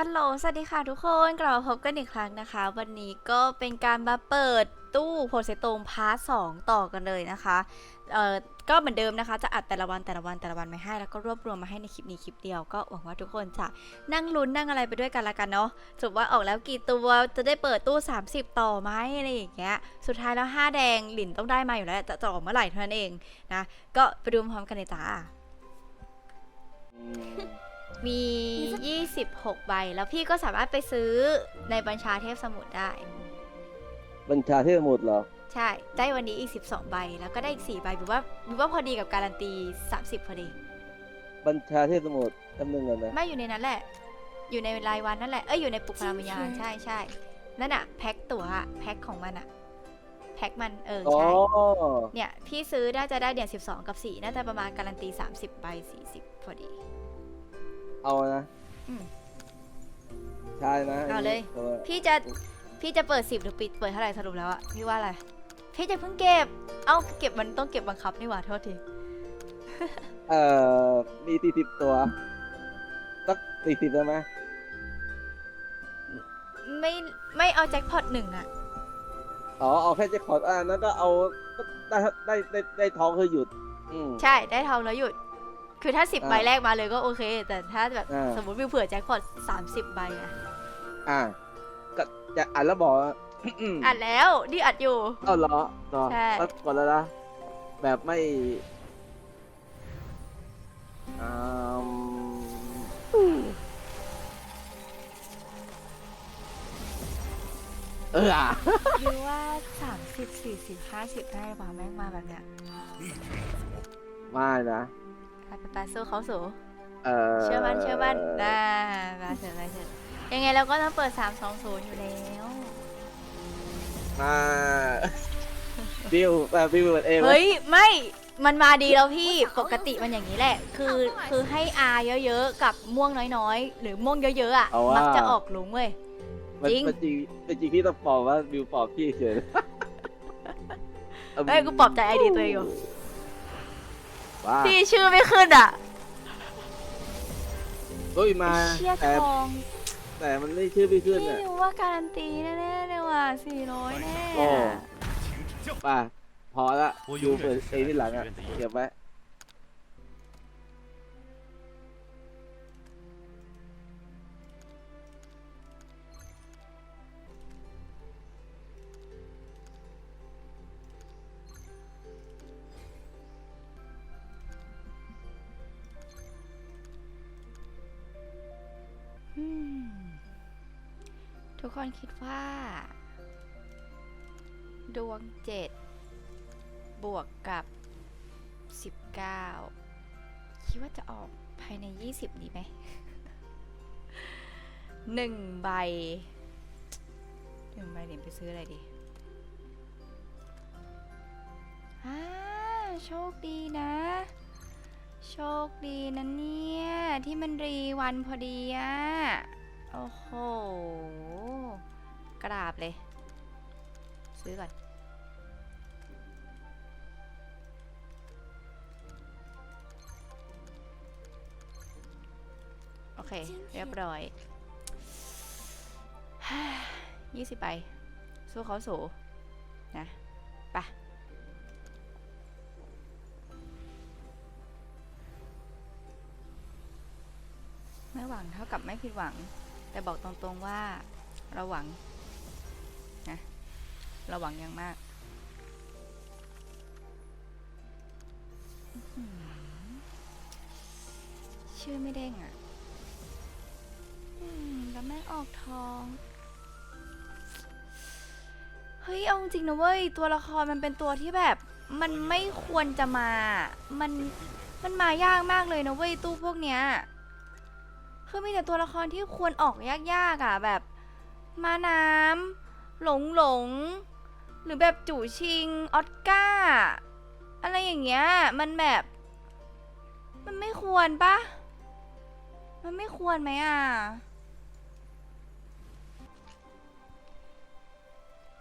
ฮัลโหล สวัสดีค่ะทุกคนกลับมาพบกันอีกครั้งนะคะ วันนี้ก็เป็นการมาเปิดตู้โพเซโตมพาร์ทสองต่อกันเลยนะคะ เอ่อ ก็เหมือนเดิมนะคะ จะอัดแต่ละวันแต่ละวันแต่ละวันมาให้ แล้วก็รวบรวมมาให้ในคลิปนี้คลิปเดียว ก็หวังว่าทุกคนจะนั่งลุ้นนั่งอะไรไปด้วยกันละกันเนาะสรุปว่าออกแล้วกี่ตัว จะได้เปิดตู้ 30 ต่อไหมอะไรอย่างเงี้ย สุดท้ายแล้ว 5 แดงหลินต้องได้มาอยู่แล้ว จะจะออกเมื่อไหร่เท่านั้นเองนะ ก็ไปดูพร้อมกันเลยจ้า มี 26 ใบ แล้วพี่ก็สามารถไปซื้อในบัญชาเทพสมุทรได้ บัญชาเทพสมุทรเหรอ ใช่ ได้วันนี้อีก 12 ใบ แล้วก็ได้อีก 4 ใบบิวว่าบิวว่าพอดีกับการันตี 30 พอดี บัญชาเทพสมุทรจำหนึ่งก่อนนะ ไม่อยู่ในนั้นแหละ อยู่ในรายวันนั่นแหละ เอ้ย อยู่ในปุกพลังวิญญาณ ใช่ใช่ นั่นอะแพ็คตั๋วอะแพ็คของมันอะแพ็คมัน เออ อ๋อ ใช่ เนี่ย พี่ซื้อน่าจะได้เดือน12 กับ 4 น่าจะประมาณการันตี 30 ใบ 40 พอดี เอานะอืม ใช่นะเอาเลยพราะว่าพี่จะพี่จะเปิดสิบหรือปิดเปิดเท่าไหร่สรุปแล้วอะพี่ว่าอะไร พี่จะเพิ่งเก็บ เอ้าเก็บมันต้องเก็บบังคับนี่หว่าโทษทีเอ่อมีสี่สิบตัวสักสี่สิบได้ไหมไม่ไม่เอาแจ็คพอตหนึ่งอะอ๋อเอาแค่แจ็คพอตอ่านั้นก็เอาก็ได้ได้ได้ได้ทองคือหยุด อืมใช่ได้ทองแล้วหยุด คือถ้าสิบอ่าใบแรกมาเลยก็โอเค แต่ถ้าแบบอ่า สมมติวิวเผื่อแจ็คพอตสามสิบใบอะอ่าก็จะอ่านแล้วบอกว่า อัดแล้ว นี่อัดอยู่ เอาเหรอต่อใช่ แล้วก่อนแล้วนะ แบบไม่อืมเอออะวิวว่าสามสิบสี่สิบห้าสิบได้กว่าแม่งมาแบบเนี้ยไม่นะ ไปไปไปสู้เขาสู้เออเชื่อมันเชื่อมันนะมาเถอะมาเถอะยังไงเราก็ต้องเปิดสามสองศูนย์อยู่แล้วมาบิวแบบบิวเปิดเองไหมเฮ้ยไม่มันมาดีแล้วพี่ปกติมันอย่างนี้แหละ คือคือให้อาเยอะๆกับม่วงน้อยๆ หรือม่วงเยอะๆอะเอาว่ามัมักจะออกหลุงเว้ยมันจริงมันจริงเป็นจริงพี่ต้องปลอบว่าบิวปลอบพี่เฉยเอ้ยกูปลอบใจไอดีตัวเองอยู่ พี่ชื่อไม่ขึ้นอะเฮ้ยมาเชียทแต่อง แต่มันไม่ชื่อไม่ขึ้นอะรู้ว่าการันตีแน่ๆเลยว่ะสี่ร้อยแน่โอ้ป่ะพอละอยู่เปิดเองที่หลังอะเก็บไว้ คนคิดว่า ดวงเจ็ดบวกกับสิบเก้าคิดว่าจะออกภายในยี่สิบดีไหมหนึ่งใบหนึ่งใบเดี๋ยวไปซื้ออะไรดีอ่าโชคดีนะ โชคดีนะเนี่ย ที่มันรีวันพอดีอะ โอ้โห กราบเลย ซื้อก่อน โอเค เรียบร้อยยี่สิบใบสู้เขาสูนะไปะไม่หวังเท่ากับไม่ผิดหวัง แต่บอกตรงๆว่าเราหวังนะเราหวังอย่างมาก ชื่อไม่เด้งอะแล้วแม่งออกทองเฮ้ยเอาจริงนะเว้ยตัวละครมันเป็นตัวที่แบบมันไม่ควรจะมา มันมันมายากมากเลยนะเว้ยตู้พวกเนี้ย คือมีแต่ตัวละครที่ควรออกยากๆอะแบบมาน้ำหลงหลง หรือแบบจู่ชิงออสการ์อะไรอย่างเงี้ยมันแบบ มันไม่ควรปะมันไม่ควรไหมอะ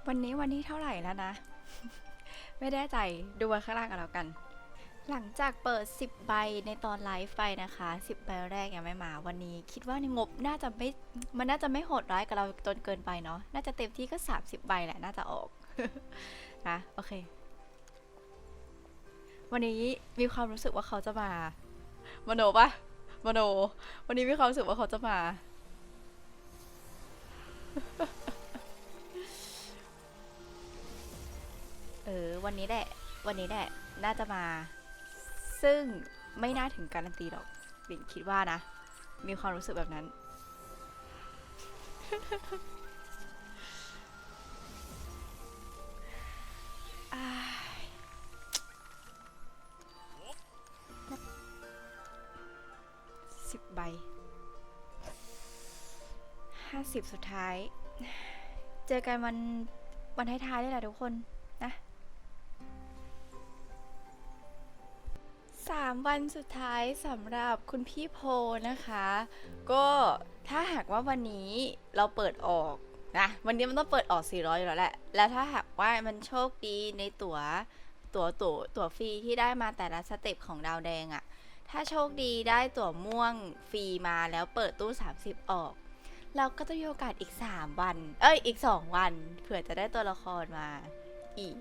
วันนี้วันที่เท่าไหร่แล้วนะ ไม่แน่ใจดูวันข้างล่างกันแล้วกัน หลังจากเปิด 10 ใบในตอนไลฟ์ไปนะคะ 10 ใบแรกยังไม่มาวันนี้ คิดว่าในงบน่าจะไม่มันน่าจะไม่โหดร้ายกับเราจนเกินไปเนาะน่าจะเต็มที่ก็ 30 ใบแหละน่าจะออกนะโอเค วันนี้มีความรู้สึกว่าเขาจะมามโนปะมโน วันนี้มีความรู้สึกว่าเขาจะมา เออวันนี้แหละวันนี้แหละน่าจะมา ซึ่งไม่น่าถึงการันตีหรอกบินคิดว่านะ มีความรู้สึกแบบนั้น สิบใบห้าสิบสุดท้าย เจอกันวันวันท้ายๆนี่แหละทุกคน วันสุดท้ายสำหรับคุณพี่โพนะคะ ก็ถ้าหากว่าวันนี้เราเปิดออกนะวันนี้มันต้องเปิดออก 400 อยู่แล้วแหละ แล้วถ้าหากว่ามันโชคดีในตั๋วตั๋วตั๋วตั๋วฟรีที่ได้มาแต่ละสเต็ปของดาวแดงอะถ้าโชคดีได้ตั๋วม่วงฟรีมาแล้วเปิดตู้ 30 ออก เราก็จะมีโอกาสอีก 3 วัน เอ้ยอีก 2 วันเผื่อจะได้ตัวละครมาอีก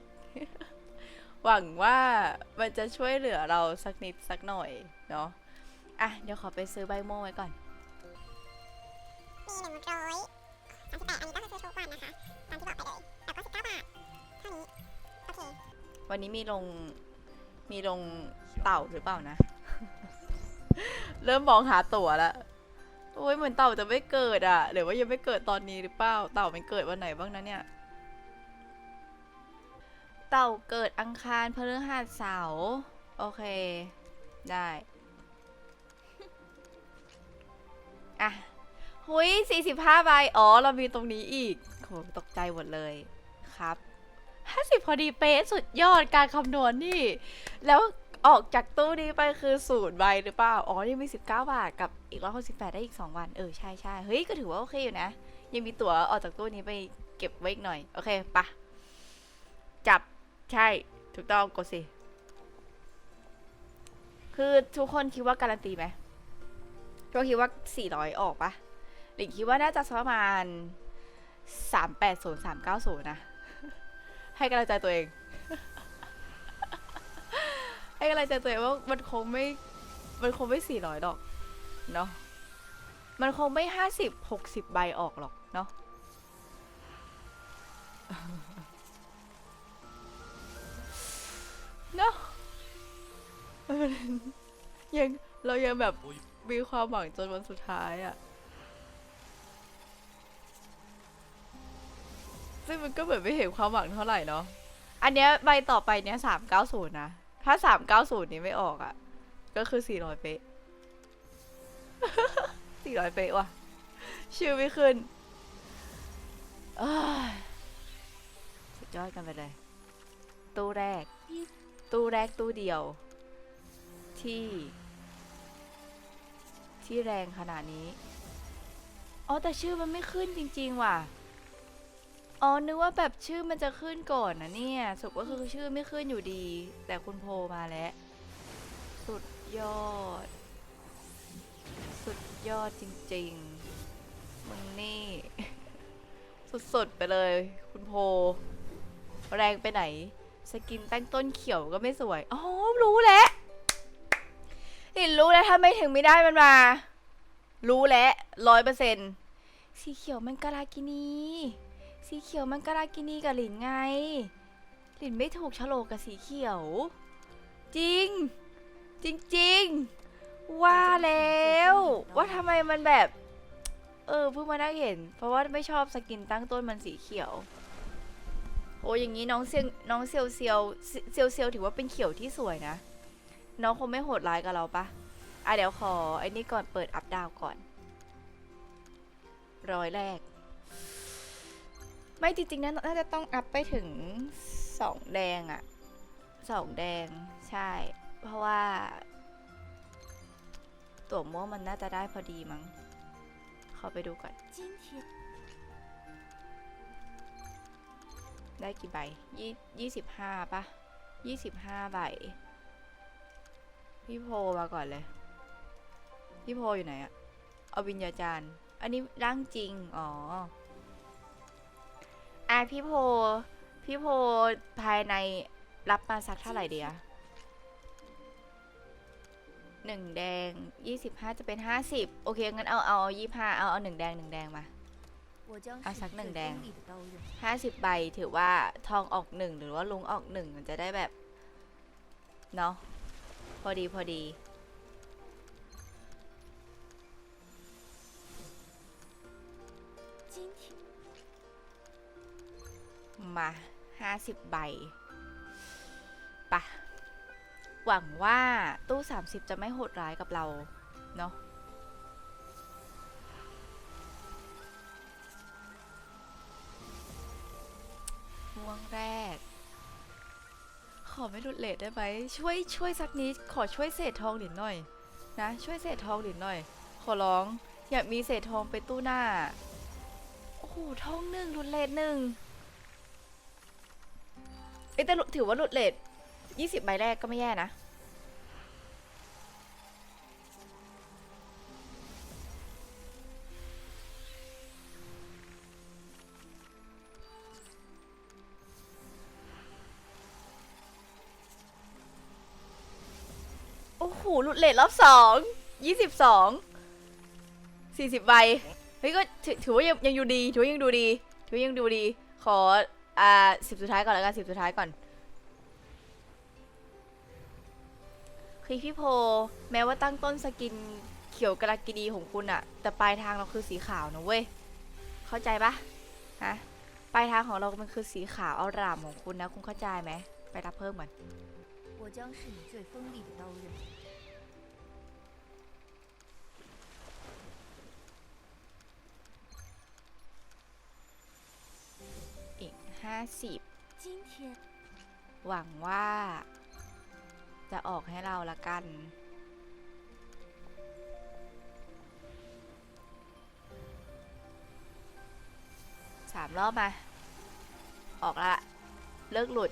หวังว่ามันจะช่วยเหลือเราสักนิดสักหน่อยเนาะอะเดี๋ยวขอไปซื้อใบโม่ไว้ก่อนมีหนึ่งร้อยสามสิบแปดอันนี้ก็คือซื้อทุกวันนะคะตามที่บอกไปเลยแล้วก็สิบเก้าบาทเท่านี้โอเควันนี้มีลงมีลงเต่าหรือเปล่านะ เริ่มมองหาตั๋วแล้วโอ้ยเหมือนเต่าจะไม่เกิดอะหรือว่ายังไม่เกิดตอนนี้หรือเปล่าเต่ามันเกิดวันไหนบ้างนะเนี่ย เต่าเกิดอังคารพฤหัสเสาร์โอเค ได้ อะหุย45ใบอ๋อ เรามีตรงนี้อีกโหตกใจหมดเลยครับ50พอดีเป๊ะสุดยอดการคำนวณนี่ แล้วออกจากตู้นี้ไปคือศูนย์ใบหรือเปล่า อ๋อยังมี 19 บาทกับอีก168ได้อีก 2 วัน เออ ใช่ใช่เฮ้ย ก็ถือว่าโอเคอยู่นะ ยังมีตั๋วออกจากตู้นี้ไปเก็บไว้อีกหน่อย โอเคปะจับ ใช่ ถูกต้องกดสิ คือทุกคนคิดว่าการันตีไหมก็คิดว่า 400 ออกปะหลิงคิดว่าน่าจะประมาณ 380 390 นะ ให้กำลังใจตัวเอง ให้กำลังใจตัวเองว่ามันคงไม่ มันคงไม่ 400หรอก เนาะมันคงไม่ 50 60 ใบออกหรอก เนาะ เนาะมันยังเรายังแบบมีความหวังจนวันสุดท้ายอะซึ่งมันก็เหมือนไม่เห็นความหวังเท่าไหร่เนาะ อันเนี้ยใบต่อไปเนี้ยสามเก้าศูนย์นะ ถ้าสามเก้าศูนย์นี้ไม่ออกอะ่ะ ก็คือสี่ร้อยเป๊ะสี่ร้อยเป๊ะว่ะ ชื่อไม่ขึ้นเอ้ยสุดยอดกันไปเลย ตู้แรก ตู้แรกตู้เดียว ที่ ที่แรงขนาดนี้ อ๋อแต่ชื่อมันไม่ขึ้นจริง ๆ ว่ะ อ๋อนึกว่าแบบชื่อมันจะขึ้นก่อนนะเนี่ยสรุปก็คือชื่อไม่ขึ้นอยู่ดี แต่คุณโพมาแล้ว สุดยอด สุดยอดจริง ๆ มึงนี่ สุด ๆ ไปเลย คุณโพ แรงไปไหน สกินตั้งต้นเขียวก็ไม่สวย อ๋อ รู้แล้วเห็นรู้แล้วทำไมถึงไม่ได้มันมา รู้แล้วร้อยเปอร์เซ็นสีเขียวมันกาลากินี สีเขียวมันกาลากินีกับหลินไง หลินไม่ถูกโฉลกกับสีเขียว จริง จริง ๆ ว่าแล้ว ว่าทำไมมันแบบ เออเพิ่งมาได้เห็น เพราะว่าไม่ชอบสกินตั้งต้นมันสีเขียว โอ้อย่างนี้น้องเซียงน้องเซียวเซียวเซียวเซียวถือว่าเป็นเขียวที่สวยนะ น้องคงไม่โหดร้ายกับเราปะอะเดี๋ยวขอไอ้นี่ก่อนเปิดอัพดาวก่อน ร้อยแรก ไม่จริงๆนะน่าจะต้องอัพไปถึงสองแดงอะสองแดงใช่ เพราะว่า ตัวม่วงมันน่าจะได้พอดีมั้งขอไปดูก่อน ได้กี่ใบยี่ยี่สิบห้าปะยี่สิบห้าใบ พี่โพมาก่อนเลย พี่โพอยู่ไหนอะเอาวิญญาจารย์ อันนี้ร่างจริง อ๋ออะพี่โพ พี่โพภายในรับมาสักเท่าไหร่เดียหนึ่งแดงยี่สิบห้าจะเป็นห้าสิบโอเค งั้นเอาเอายี่ห้าเอาเอาหนึ่งแดงหนึ่งแดงมา เอาสักหนึ่งแดงห้าสิบใบถือว่าทองออกหนึ่งหรือว่าลุงออกหนึ่งมันจะได้แบบ เนาะพอดีพอดี มาห้าสิบใบปะหวังว่าตู้ 30 จะไม่โหดร้ายกับเรา เนาะ อไม่หลุดเลทได้ไหมช่วยช่วยสักนิดขอช่วยเศษทองหลินหน่อย นะช่วยเศษทองหลินหน่อย ขอร้องอยากมีเศษทองไปตู้หน้าโอ้โหทองหนึ่งหลุดเลทหนึ่งเอ้แต่ถือว่าหลุดเลทยี่สิบใบแรกก็ไม่แย่นะ เลทรอบสองยี่สิบสองสี่สิบใบ เฮ้ยก็ถือถือว่ายังยังอยู่ดี ถือว่ายังดูดี ถือว่ายังดูดี ขอ อ่าสิบสุดท้ายก่อนแล้วกันสิบสุดท้ายก่อน คือพี่โพ แม้ว่าตั้งต้นสกินเขียวกระกินีของคุณอะแต่ปลายทางเราคือสีขาวนะเว้ย เข้าใจปะฮะ ปลายทางของเรามันคือสีขาวเอารามของคุณนะ คุณเข้าใจไหม ไปรับเพิ่มก่อน 我将是你最锋利的刀刃。 อีกห้าสิบ今天หวังว่า จะออกให้เราละกัน สามรอบมา ออกละ เลิกหลุด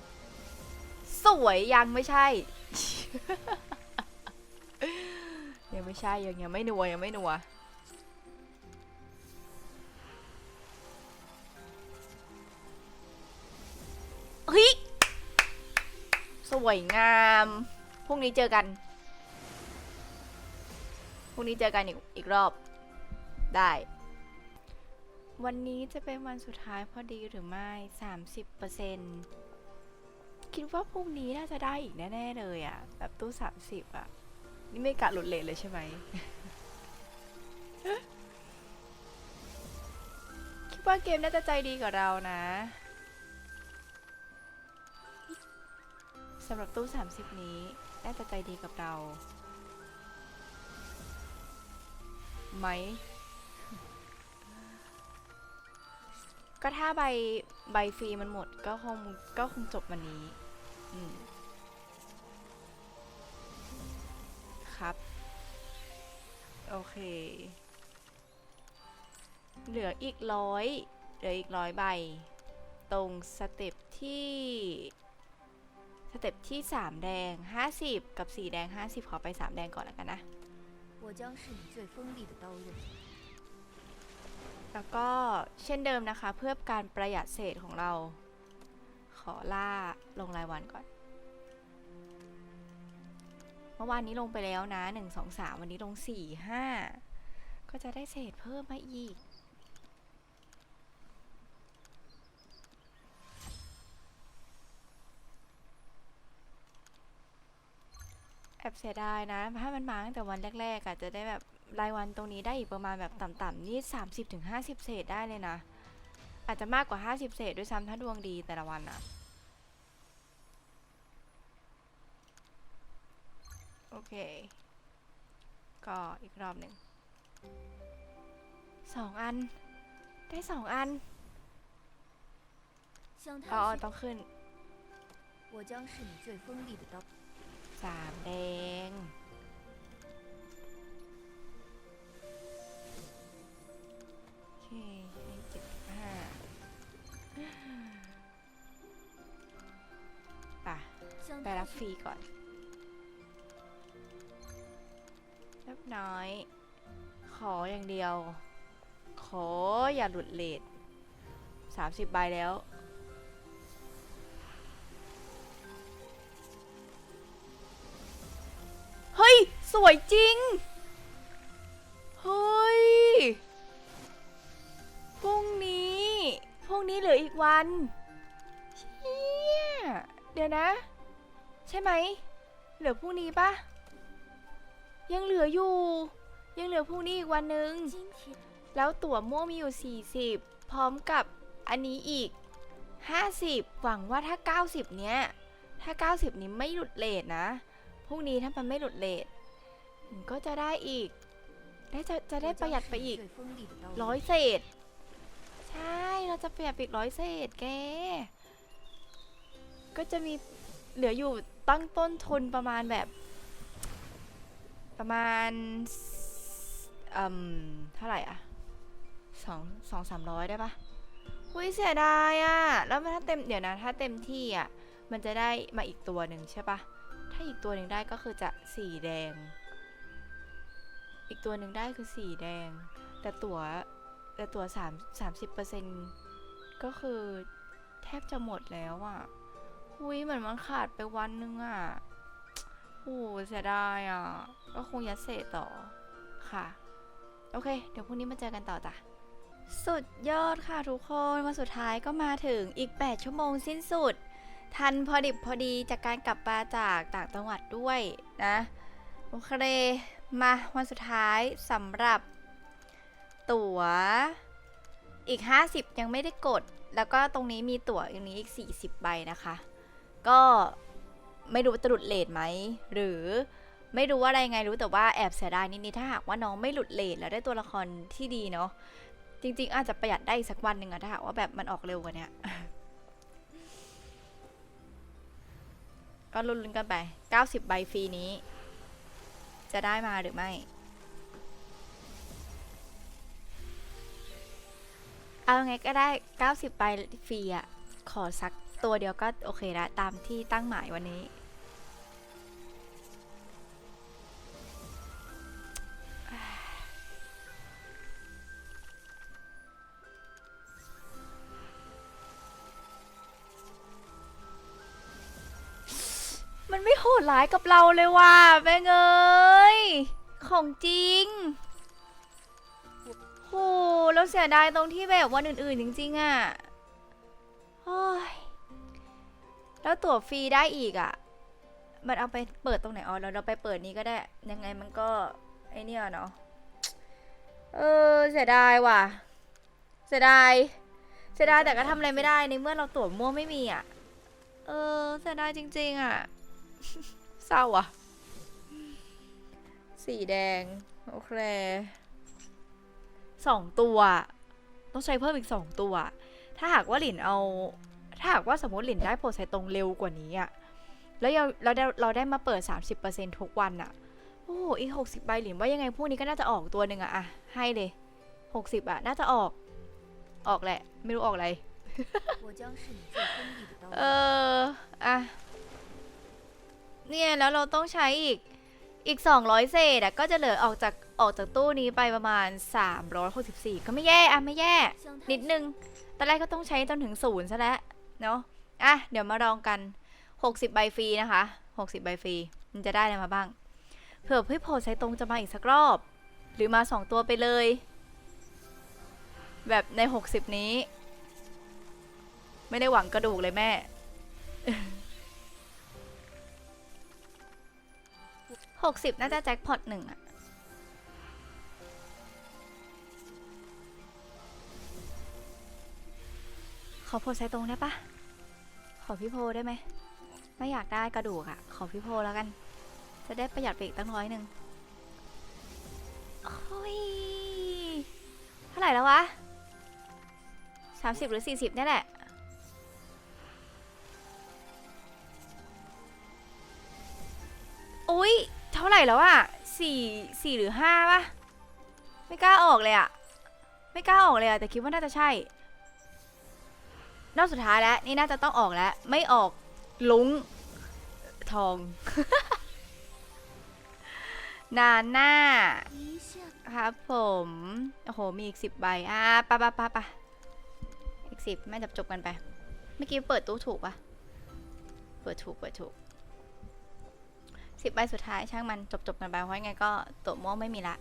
สวยยังไม่ใช่ ยังไม่ใช่ ยังยังไม่นัวยังไม่นัว เฮ้ย สวยงามพรุ่งนี้เจอกันพรุ่งนี้เจอกันอีกอีกรอบ ได้ วันนี้จะเป็นวันสุดท้ายพอดีหรือไม่ 30%คิดว่าพรุ่งนี้น่าจะได้อีกแน่ๆเลยอะ่ะ แบบตู้ 30 อะ นี่ไม่กะหลุดเลทเลยใช่ไหม คิดว่าเกมน่าจะใจดีกับเรานะ สำหรับตู้ 30 นี้ น่าจะใจดีกับเรา ไหม ก็ถ้าใบ ใบฟรีมันหมดก็คงก็คงจบวันนี้ อืม ครับ โอเค เหลืออีกร้อย เหลืออีกร้อยใบ ตรงสเต็ปที่ สเต็ปที่ 3 แดง 50 กับ 4 แดง 50 ขอไป 3 แดงก่อนแล้วกันนะ แล้วก็เช่นเดิมนะคะ เพื่อการประหยัดเศษของเรา ขอล่าลงรายวันก่อน เมื่อวานนี้ลงไปแล้วนะ 1 2 3 วันนี้ลง 4 5 ก็จะได้เศษเพิ่มมาอีก แอบเสียดายนะ ถ้ามันมาตั้งแต่วันแรกๆอะจะได้แบบรายวันตรงนี้ได้อีกประมาณแบบต่ำๆนี่ 30-50 เศษได้เลยนะ อาจจะมากกว่า 50 เศษด้วยซ้ำถ้าดวงดีแต่ละวันอะโอเค ก็อีกรอบหนึ่งสองอัน ได้สองอัน 向 อ๋อ 太 ต้องขึ้น 我将是你最锋利的刀。 สามแดง โอเคให้เจ็ดห้าป่ะ ไปรับฟรีก่อนน้อย ขออย่างเดียว ขออย่าหลุดเลทสามสิบใบแล้ว สวยจริง เฮ้ย พรุ่งนี้ พรุ่งนี้เหลืออีกวัน เชี่ย เดี๋ยวนะ ใช่ไหม เหลือพรุ่งนี้ปะยังเหลืออยู่ ยังเหลือพรุ่งนี้อีกวันหนึ่ง แล้วตั๋วม่วงมีอยู่ 40 พร้อมกับอันนี้อีก 50 หวังว่าถ้า 90 เนี้ย ถ้า 90 นี้ไม่หลุดเลทนะ พรุ่งนี้ถ้ามันไม่หลุดเลท ก็จะได้อีก ได้จะจะได้ประหยัดไปอีกร้อยเศษ ใช่เราจะประหยัดอีกร้อยเศษแก ก็จะมีเหลืออยู่ตั้งต้นทุนประมาณแบบ ประมาณอืมเท่าไหร่อะสองสองสามร้อยได้ปะอุ้ยเสียดายอะ แล้วถ้าเต็มเดี๋ยวนะ ถ้าเต็มที่อะ มันจะได้มาอีกตัวหนึ่งใช่ปะถ้าอีกตัวหนึ่งได้ก็คือจะสีแดง อีกตัวหนึ่งได้คือสีแดง แต่ตั๋วแต่ตั๋วสามสามสิบเปอร์เซ็นก็คือแทบจะหมดแล้วอะหุยเหมือนมันขาดไปวันนึงอะโอ้เสียดายอะก็คงยัดเศษต่อค่ะ โอเค เดี๋ยวพรุ่งนี้มาเจอกันต่อจ้ะสุดยอดค่ะทุกคนวันสุดท้ายก็มาถึงอีก 8 ชั่วโมงสิ้นสุด ทันพอดิบพอดีจากการกลับมาจากต่างจังหวัดด้วยนะ โอเค มาวันสุดท้ายสำหรับตั๋วอีก 50 ยังไม่ได้กด แล้วก็ตรงนี้มีตั๋วอย่างนี้อีก 40 ใบนะคะ ก็ไม่รู้ว่าจะหลุดเลทไหม หรือไม่รู้ว่าอะไรไงรู้แต่ว่าแอบเสียดายนิดๆถ้าหากว่าน้องไม่หลุดเลทแล้วได้ตัวละครที่ดีเนาะจริง ๆ อาจจะประหยัดได้อีกสักวันหนึ่งอะถ้าหากว่าแบบมันออกเร็วกว่านี้ก็ลุ้นๆกันไป 90 ใบฟรีนี้ จะได้มาหรือไม่ เอาไงก็ได้ 90ใบฟรีอะขอสักตัวเดียวก็โอเคละตามที่ตั้งหมายวันนี้ มันไม่โหดร้ายกับเราเลยว่ะแม่งเอ้ย ของจริงโหแล้วเสียดายตรงที่แบบวันอื่นๆจริงๆอะ่ะโอ้ยแล้วตั๋วฟรีได้อีกอะ่ะ มันเอาไปเปิดตรงไหนอ๋อเราเราไปเปิดนี้ก็ได้ ยังไงมันก็ไอเนี่ยเนาะ เออเสียดายว่ะ เสียดาย เสียดายแต่ก็ทำอะไรไม่ได้ในเมื่อเราตั๋วมั่วไม่มีอะ เออเสียดายจริง ๆอะ เศร้าอะ สีแดง โอเคสองตัว ต้องใช้เพิ่มอีกสองตัว ถ้าหากว่าหลินเอา ถ้าหากว่าสมมติหลินได้โพไซตรงเร็วกว่านี้อะแล้วเราเราได้เราได้มาเปิด 30%ทุกวันอะโอ้อีกหกสิบใบหลินว่ายังไงพวกนี้ก็น่าจะออกตัวหนึ่งอะอะให้เลยหกสิบอะน่าจะออก ออกแหละ ไม่รู้ออกอะไร เอออะเนี่ยแล้วเราต้องใช้อีก อีก 200 เศษอะก็จะเหลือออกจากออกจากตู้นี้ไปประมาณ 364 ก็ไม่แย่อะไม่แย่向他นิดนึง ตอนแรกก็ต้องใช้จนถึงศูนย์ซะแล้วเนาะอะเดี๋ยวมาลองกัน 60 ใบฟรีนะคะ 60 ใบฟรี มันจะได้อะไรมาบ้าง เผื่อพี่โพไซตรงจะมาอีกสักรอบ หรือมา 2 ตัวไปเลย แบบใน 60 นี้ ไม่ได้หวังกระดูกเลยแม่ หกสิบน่าจะแจ็คพอตหนึ่งอะขอโพสไซตรงได้ปะขอพี่โพได้ไหม ไม่อยากได้กระดูกอะขอพี่โพแล้วกัน จะได้ประหยัดไปอีกตั้งร้อยหนึ่งโอ้ย เท่าไหร่แล้ววะสามสิบหรือสี่สิบนี่ยแหละ ไหร่แล้วอะสี่สี่หรือห้าปะไม่กล้าออกเลยอะไม่กล้าออกเลยอะแต่คิดว่าน่าจะใช่นอกสุดท้ายแล้ว นี่น่าจะต้องออกแล้ว ไม่ออกลุงทอง นานหน้าครับผม โอ้โห มีอีกสิบใบ อ่าปะปะปะปะอีกสิบแม่จับจบกันไป เมื่อกี้เปิดตู้ถูกปะเปิดถูก เปิดถูก สิบใบสุดท้ายช่างมันจบจบกันไปเพราะไงก็ตัวม้วงไม่มีละ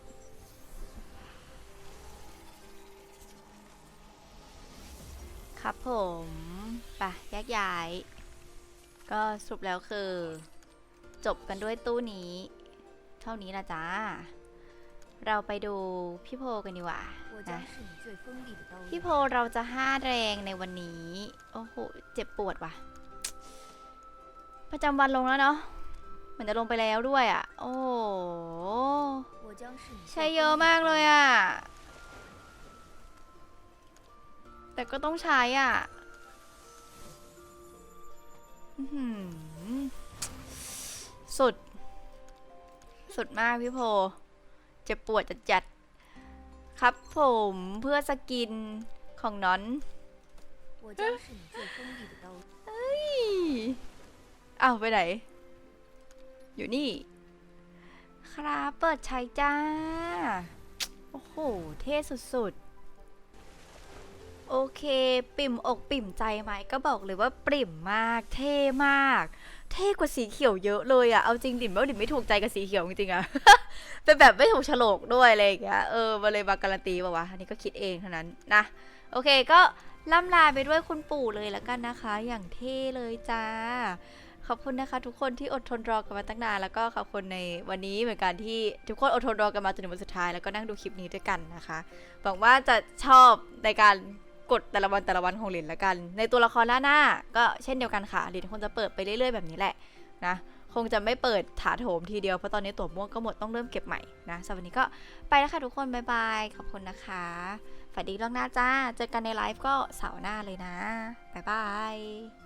ครับผมปะแยกย้าย ก็สุดแล้วคือ จบกันด้วยตู้นี้ เท่านี้ละจ้า เราไปดูพี่โพกันดีกว่านะพี่โพเราจะห้าแรงในวันนี้ โอ้โห เจ็บปวดว่ะ ประจำวันลงแล้วเนาะ เหมือนจะลงไปแล้วด้วยอะ โอ้ใช้เยอะมากเลยอะ แต่ก็ต้องใช้อะสุด สุดมากพี่โพ จะปวดจะจัดครับผมเพื่อสกินของนอนเฮ้ยเอาไปไหน อยู่นี่ ครับเปิดใช้จ้า โอ้โห เท่สุดๆ โอเค ปิ่มอกปิ่มใจไหมก็บอกเลยว่าปริ่มมาก เท่มาก เท่กว่าสีเขียวเยอะเลยอะเอาจริงดิมว่าดิมไม่ถูกใจกับสีเขียวจริงๆอะเป็นแบบไม่ถูกฉลกด้วยอะไรอย่างเงี้ย เออมาเลยมาการันตีป่าวะ อันนี้ก็คิดเองเท่านั้นนะ โอเคก็ล่ำลาไปด้วยคุณปู่เลยแล้วกันนะคะ อย่างเท่เลยจ้า อบคุณนะคะ ทุกคนที่อดทนรอกันมาตั้งนานแล้วก็ขอบคุณในวันนี้เหมือนกันที่ทุกคนอดทนรอกันมาจนถึงวันสุดท้ายแล้วก็นั่งดูคลิปนี้ด้วยกันนะคะหวังว่าจะชอบในการกดแต่ละวันแต่ละวันของหลินละกัน ในตัวละครล่าหน้า ก็เช่นเดียวกันค่ะหลินคงจะเปิดไปเรื่อยๆแบบนี้แหละนะคงจะไม่เปิดถาโถมทีเดียวเพราะตอนนี้ตั๋วม่วงก็หมดต้องเริ่มเก็บใหม่นะสำหรับวันนี้ก็ไปแล้วค่ะทุกคนบ๊ายบายขอบคุณนะคะฝันดีล่วงหน้าจ้า เจอกันในไลฟ์ก็เสาร์หน้าเลยนะบ๊ายบาย